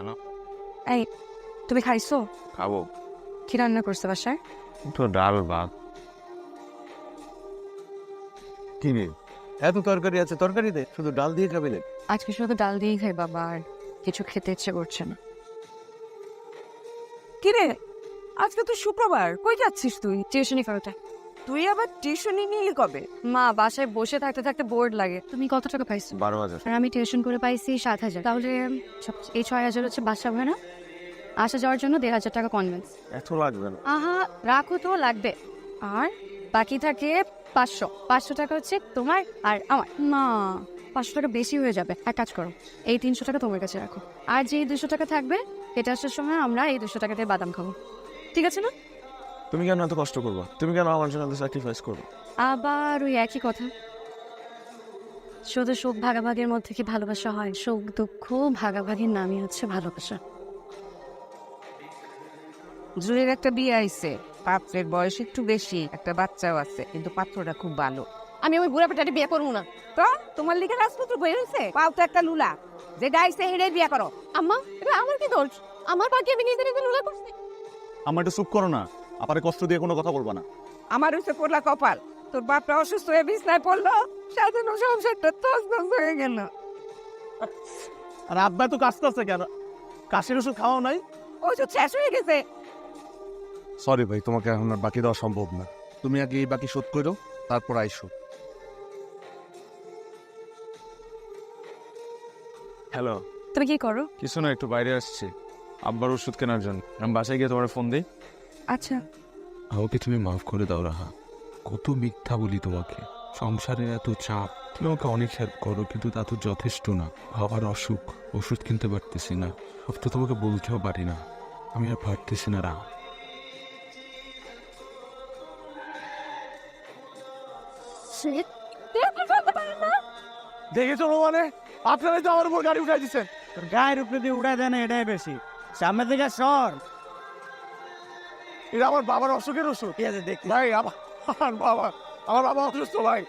আনো এই তুমি খাইছো? খাব। কি রান্না করছ বাসায়? একটু ডাল ভাত। কি রে? এত তরকারি আছে তরকারি দে। শুধু ডাল দিয়ে খাবি না আজকে শুধু ডাল দিয়েই খাই বাবা আর কিছু খেতে ইচ্ছে করছে না। কিরে আজকে তো শুক্রবার কই যাচ্ছিস তুই? টিউশনি ফেরোটা তুই আবার টিউশনি নিয়ে কবে? মা বাসায় বসে থাকতে থাকতে বোর্ড লাগে। তুমি কত টাকা পাইছো? বারো হাজার। আর আমি টিউশন করে পাইছি সাত হাজার। তাহলে সব- এই ছয় হাজার হচ্ছে বাসা ভাড়া আসা যাওয়ার জন্য দেড় হাজার টাকা কনভেন্স এত লাগবে না। আহা রাখো তো লাগবে। আর বাকি থাকে পাঁচশো। পাঁচশো টাকা হচ্ছে তোমার আর আমার। না পাঁচশো টাকা বেশি হয়ে যাবে। এক কাজ করো এই তিনশো টাকা তোমার কাছে রাখো। আর যে দুশো টাকা থাকবে এটা আসার সময় আমরা এই দুশো টাকাতে বাদাম খাব। ঠিক আছে না? তুমি কেন এত কষ্ট করবা? তুমি কেন আমার জন্য স্যাক্রিফাইস করবে? আবার ওই একই কথা। শুধু সুখ ভাগাভাগির মধ্যে কি ভালোবাসা হয়? সুখ দুঃখ ভাগাভাগির নামই হচ্ছে ভালোবাসা। জুয়ের একটা বিয়ে আইছে। পাত্রের বয়স একটু বেশি একটা বাচ্চাও আছে কিন্তু পাত্রটা খুব ভালো। আমি ওই বুড়া পেটাটি বিয়ে করব না। তো? তোমার লিখে রাজপুত্র বই হয়েছে পাও তো একটা লুলা। যে গাইছে হেডে বিয়ে করো। আম্মা এটা আমার কি দোষ? আমার বাকি আমি নিজে নিজে লুলা করছি। আমার একটু চুপ করো না। আপারে কষ্ট দিয়ে কোনো কথা বলবা না। আমার হচ্ছে পড়লা কপাল। তোর বাপটা অসুস্থ হয়ে বিছনায় পড়ল সাজানো সংসারটা তস তস হয়ে গেল। আর আব্বা তো কাজ করছে কেন? কাশির ওষুধ খাওয়াও নাই? ওষুধ শেষ হয়ে গেছে। সরি ভাই তোমাকে এখন আর বাকি দেওয়া সম্ভব না। তুমি আগে এই বাকি শোধ করো তারপর আইসো। হ্যালো তুমি কি করো? কিছু না একটু বাইরে আসছি। আব্বার ওষুধ কেনার জন্য। আমি বাসায় গিয়ে তোমার ফোন দিই। আচ্ছা। আমাকে তুমি মাফ করে দাও রাহা। কত মিথ্যা বলি তোমাকে। সংসারের এত চাপ। তুমি আমাকে অনেক হেল্প করো কিন্তু তা তো যথেষ্ট না। বাবার অসুখ। ওষুধ কিনতে পারতেছি না। সব তো তোমাকে বলতেও পারি না। আমি আর পারতেছি না রাহা। দেখেছ মানে আপনারাই তো আমার উপর গাড়ি উঠাই দিচ্ছেন গায়ের উপরে দিয়ে উঠায় দেয় না এটাই বেশি। সামনে থেকে সর। এটা আমার বাবার অসুখের ওষুধ। ঠিক আছে দেখ ভাই আমার বাবা আমার বাবা অসুস্থ ভাই।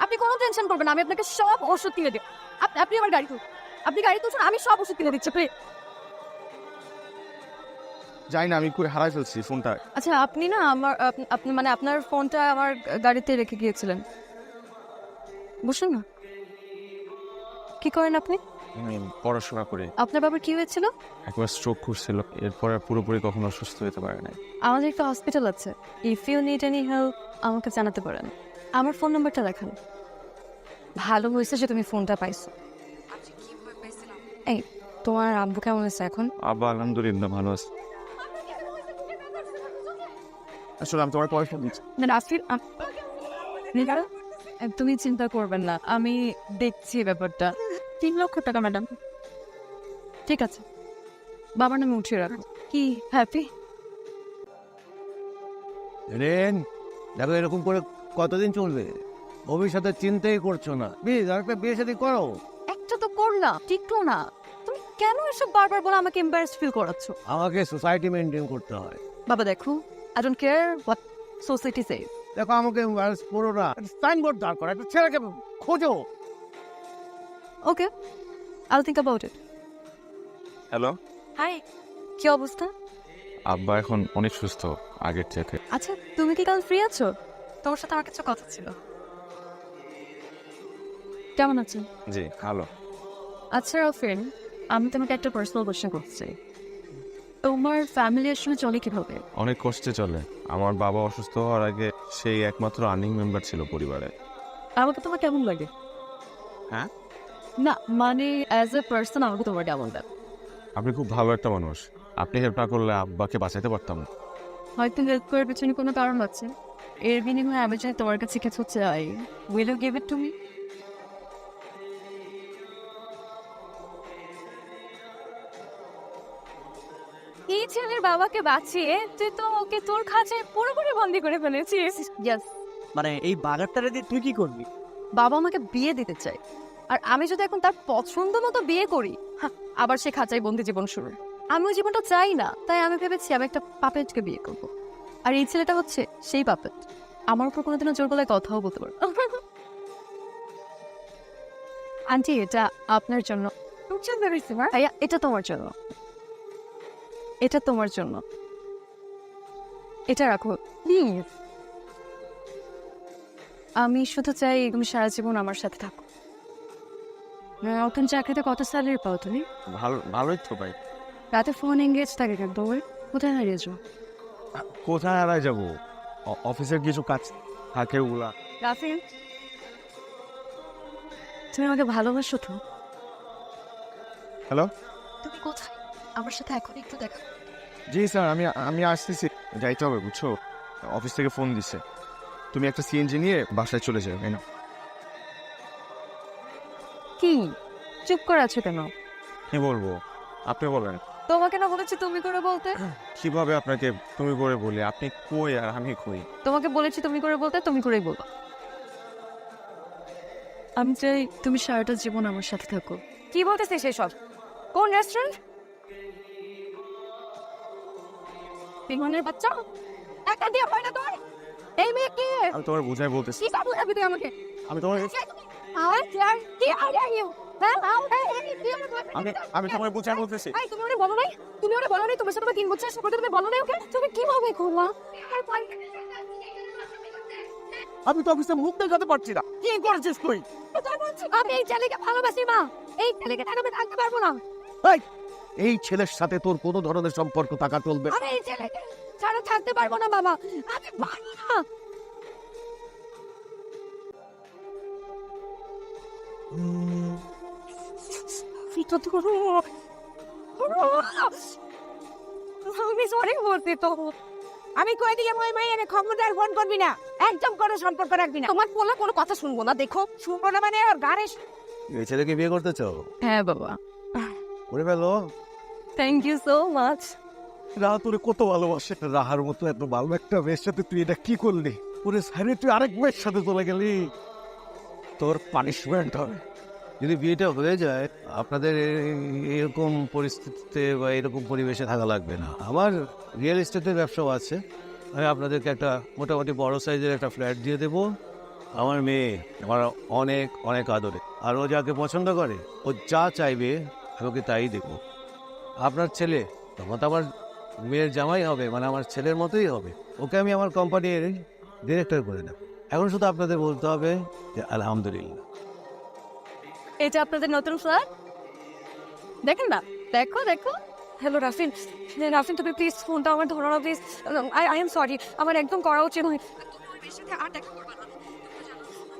আপনি কোনো টেনশন করবেন আমি আপনাকে সব ওষুধ কিনে দেব। আপ- আপনি আমার গাড়ি তুল আপনি গাড়ি তুলছেন আমি সব ওষুধ কিনে দিচ্ছি প্লিজ যাই না আমি করে হারাই ফেলছি ফোনটা। আচ্ছা আপনি না আমার আপনি মানে আপনার ফোনটা আমার গাড়িতে রেখে গিয়েছিলেন। বসুন না। কি করেন আপনি? আমি পড়াশোনা করি। আপনার বাবার কি হয়েছিল? একবার স্ট্রোক করছিল এরপরে আর পুরোপুরি কখনো অসুস্থ হতে পারে নাই। আমাদের একটা হসপিটাল আছে। If you need any help আমাকে জানাতে পারেন। আমার ফোন নাম্বারটা দেখান। ভালো হয়েছে যে তুমি ফোনটা পাইছো। এই তোমার আব্বু কেমন আছে এখন? আব্বা আলহামদুলিল্লাহ ভালো আছে। আসলে আমি তোমার পয়সা দিচ্ছি। না রাফির তুমি চিন্তা করবেন না। আমি দেখছি ব্যাপারটা। তিন লক্ষ টাকা ম্যাডাম। ঠিক আছে। বাবার নামে উঠিয়ে রাখো। কি হ্যাপি? রেন দেখো এরকম করে কতদিন চলবে? ভবিষ্যতে চিন্তাই করছ না। প্লিজ একটা বিয়ে শাদী করো একটা তো করলাম টিকটো না। তুমি কেন এসব বারবার বলে আমাকে এম্বারেস ফিল করাচ্ছ? আমাকে সোসাইটি মেনটেন করতে হয়। বাবা দেখো I don't care what society say দেখো আমাকে embarrass করো না। সাইনবোর্ড দাঁড় করা একটা ছেলেকে খোঁজো। Okay I think about it hello hi কি অবস্থা? আব্বা এখন অনেক সুস্থ আগের থেকে আচ্ছা তুমি কি কাল ফ্রি আছো? তোমার সাথে আমার কিছু কথা ছিল। কেমন আছো জি ভালো। আচ্ছা রাফিন আমি তোমাকে একটা পার্সোনাল কোশ্চেন করতে চাই তোমার ফ্যামিলি আসলে চলে কীভাবে? অনেক কষ্টে চলে। আমার বাবা অসুস্থ হওয়ার আগে সেই একমাত্র আর্নিং মেম্বার ছিল পরিবারে। আমাকে তোমার কেমন লাগে? হ্যাঁ? না মানে অ্যাজ এ পার্সন আমাকে তোমার কেমন লাগে আপনি খুব ভালো একটা মানুষ। আপনি হেল্প না করলে আব্বাকে বাঁচাতে পারতাম না। হয়তো হেল্প করার পেছনে কোনো কারণ আছে। এর বিনিময়ে আমি যদি তোমার কাছে কিছু চাই will you give it to me এই ছেলের বাবাকে বাঁচিয়ে তুই তো ওকে তোর খাঁচায় পুরোপুরি বন্দি করে ফেলেছিস। ইয়েস মানে এই বাগারটারে দিয়ে তুই কি করবি? বাবা আমাকে বিয়ে দিতে চায়। আর আমি যদি এখন তার পছন্দ মতো বিয়ে করি আবার সে খাঁচায় বন্দি জীবন শুরু আমি ওই জীবনটা চাই না তাই আমি ভেবেছি আমি একটা পাপেটকে বিয়ে করব। আর এই ছেলেটা হচ্ছে সেই পাপেট। আমার উপর কোনোদিনও জোর গলায় কথাও বলতে পারো আন্টি এটা আপনার জন্য। ভাইয়া এটা তোমার জন্য। এটা তোমার জন্য। এটা রাখো। প্লিজ আমি শুধু চাই তুমি সারা জীবন আমার সাথে থাকো। নতুন চাকরিতে কত স্যালারি পাও তুমি? ভালো ভালোই তো ভাই। রাতে ফোন এঙ্গেজ থাকে কেন? তোমার কোথায় হারিয়েছো কোথায় হারাই যাব? অফিসের কিছু কাজ থাকে ওগুলা। রাফিন তুমি আমাকে ভালোবাসো তো। হ্যালো তুমি কোথায়? আমার সাথে এখন একটু দেখা জি স্যার আমি আমি আসতেছি। যাইতে হবে বুঝছ? অফিস থেকে ফোন দিছে। তুমি একটা সিএনজি নিয়ে বাসায় চলে যাবে তাই না কি? চুপ করে আছো কেন? কি বলব? আপনি বলেন। তোমাকে না বলেছি তুমি করে বলতে? কীভাবে আপনাকে তুমি করে বলি? আপনি কই আর আমি কই? তোমাকে বলেছি তুমি করে বলতে তুমি করেই বলব। আমি চাই তুমি সারাটা জীবন আমার সাথে থাকো। কি বলতেছিস সেসব কোন রেস্টুরেন্ট বিমানের বাচ্চা? একটা দিয়ে হয় না তোর? এই মেয়ে কি? আমি তোমার বুঝাই বলতেছি। কি বাবু আমাকে? আমি তোমার কি হ্যাঁ আমি আমি তোমার বুঝাই বলতেছি। এই তুমি ওরে বলো নাই? তুমি ওরে বলো নাই? তোমার সাথে তিন বছর সম্পর্ক তুমি বলো নাই ওকে? তুমি কীভাবে করলা আর ভাই- আমি তো অফিসে মুখ দেখাতে পারছি না। কি করেছিস তুই? আমি এই ছেলেকে ভালোবাসি মা। এই ছেলেকে আমি থাকতে পারব না? এই, এই ছেলের সাথে তোর কোনো ধরনের সম্পর্ক থাকা চলবে। আমি এই ছেলেকে ছাড়া থাকতে পারব না বাবা। আমি পারব না। তো করো আমি সরি বলতে তো। আমি কই দিয়ে মই মাইয়ারে খবরদার ফোন করবি না। একদম কোনো সম্পর্ক রাখবি না। তোমার বলা কোনো কথা শুনব না দেখো। শুনব না মানে ওর গাড়ি এই ছেলেকে বিয়ে করতে চাও? হ্যাঁ বাবা। করে ফেলো। থ্যাংক ইউ সো মাচ রাহা তোরে কত ভালোবাসে। রাহার মতো এত ভালো একটা মেয়ের সাথে তুই এটা কি করলি? ওরে সাইরে তুই আরেক মেয়ের সাথে চলে গেলি। তোর পানিশমেন্ট হবে। যদি বিয়েটা হয়ে যায়, আপনাদের এরকম পরিস্থিতিতে বা এরকম পরিবেশে থাকা লাগবে না। আমার রিয়েল এস্টেটের ব্যবসাও আছে। আমি আপনাদেরকে একটা মোটামুটি বড় সাইজের একটা ফ্ল্যাট দিয়ে দেবো। আমার মেয়ে আমার অনেক অনেক আদরে। আর ও যাকে পছন্দ করে, ও যা চাইবে, আমি ওকে তাই দেবো। আপনার ছেলে, তখন তো আমার মেয়ের জামাই হবে মানে আমার ছেলের মতোই হবে। ওকে আমি আমার কোম্পানির ডিরেক্টর করে দেব এখন শুধু আপনাদের বলতে হবে যে আলহামদুলিল্লাহ। এটা আপনাদের নতুন ফ্ল্যাট? দেখেন না দেখো দেখো। হ্যালো রাফিন। হ্যাঁ, রাফিন তুমি প্লিজ ফোনটা আমার ধরো না please I I am sorry আমার একদম করা উচিত নয়। আর দেখা করবে না।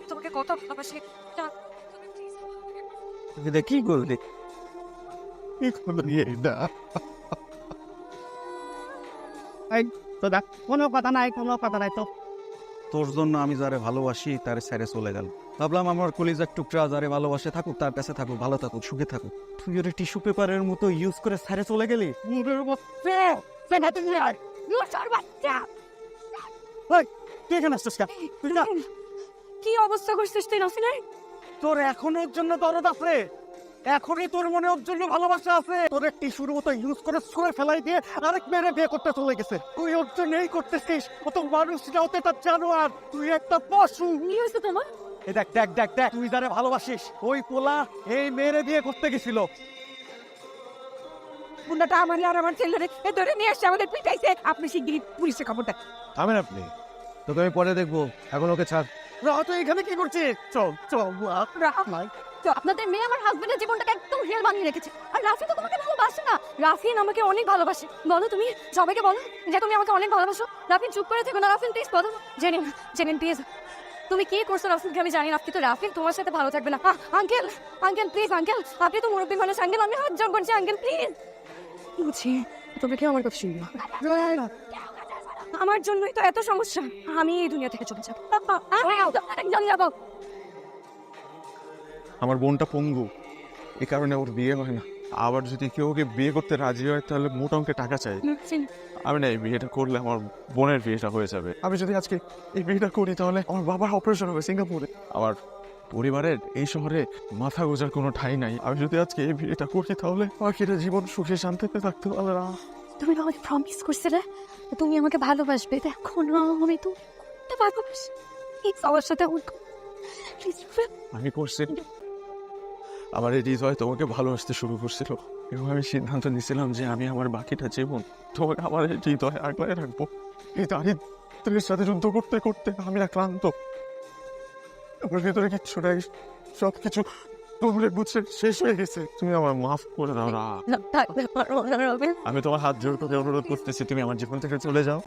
তোমাকে কত ভালোবাসি। তুমি please আমাকে- এটা কি করলি কি করলি এটা তো দেখ কোনো কথা নাই কোনো কথা নাই তো। তোর জন্য আমি যারে ভালোবাসি তারে ছেড়ে চলে গেল। ভাবলাম আমার কলিজার টুকরা যারে ভালোবাসে থাকুক তার কাছে থাকুক ভালো থাকুক সুখে থাকুক। তুই ওরে টিস্যু পেপারের মতো ইউজ করে ছেড়ে চলে গেলি? কি অবস্থা করছিস তুই রাফিনের তোর এখনও ওর জন্য দরদ আছে। এখনই তোর মনে ওর জন্য ভালোবাসা আছে। তোর একটি শুরু মতো ইউজ করে ছুঁড়ে ফেলাই দিয়ে আরেক মেয়েরে বিয়ে করতে চলে গেছে। তুই ওর জন্য এই করতেছিস? ও তো মানুষ না ও তো একটা জানোয়ার। তুই একটা পশু। কি হয়েছে তোমার? এই দেখ দেখ দেখ দেখ তুই যারে ভালোবাসিস ওই পোলা এই মেয়েরে বিয়ে করতে গেছিল। বুন্দাটা আমার আর আমার ছেলেরে এ ধরে নিয়ে আসছে আমাদের পিটাইছে। আপনি শিগগিরই পুলিশে খবরটা থামেন আপনি। তোকে আমি পরে দেখব। এখন ওকে ছাড়। রাহ তুই এখানে কি করছিস? চল চল রাহ নাই তো আপনাদের মেয়ে আমার হাজবেন্ডের জীবনটাকে একদম রিয়েল বানিয়ে রেখেছে। আর রাফি তো তোমাকে ভালোবাসে না। রাফিন আমাকে অনেক ভালোবাসে। বলো তুমি সবাইকে বলো যে তুমি আমাকে অনেক ভালোবাসো। রাফিন চুপ করে থেকো না রাফিন প্লিজ বলো। জেনিন জেনিন প্লিজ তুমি কি করছ রাফিনকে? আমি জানি না। কিন্তু রাফিন তোমার সাথে ভালো থাকবে না। আঙ্কেল আঙ্কেল প্লিজ আঙ্কেল আপনি তো মুরব্বী মানুষ। আঙ্কেল আমি হাত জোর করছি আঙ্কেল প্লিজ বুঝি তুমি কি আমার কথা শুনব আমার জন্যই তো এত সমস্যা। আমি এই দুনিয়া থেকে চলে যাব। আমার বোনটা পঙ্গু। এ কারণে ওর বিয়ে হয় না। আবার যদি কেউ ওকে বিয়ে করতে রাজি হয় তাহলে মোটা অঙ্কে টাকা চাই। আমি না এই বিয়েটা করলে আমার বোনের বিয়েটা হয়ে যাবে। আমি যদি আজকে এই বিয়েটা করি তাহলে আমার বাবার অপারেশন হবে সিঙ্গাপুরে। আমার পরিবারের এই শহরে মাথা গোজার কোনো ঠাই নাই। আমি যদি আজকে এই বিয়েটা করি তাহলে বাকিটা জীবন সুখে শান্তিতে থাকতে পারবে না। তুমি না আমাকে প্রমিস করছিলে তুমি আমাকে ভালোবাসবে। দেখো না আমি তো ভালোবাসি। সবার সাথে আমি করছি। আমার এই হৃদয় তোমাকে ভালোবাসতে শুরু করছিল। এবং আমি সিদ্ধান্ত নিয়েছিলাম যে আমি আমার বাকিটা জীবন তোমাকে আমার এই হৃদয় আগলায় রাখব। এই দারিদ্রের সাথে যুদ্ধ করতে করতে আমি আক্রান্ত। আমার ভেতরে কিচ্ছু নাই সব কিছু তোমরা বুঝছে শেষ হয়ে গেছে। তুমি আমার মাফ করে দাও না আমি তোমার হাত জোর করে অনুরোধ করতেছি তুমি আমার জীবন থেকে চলে যাও।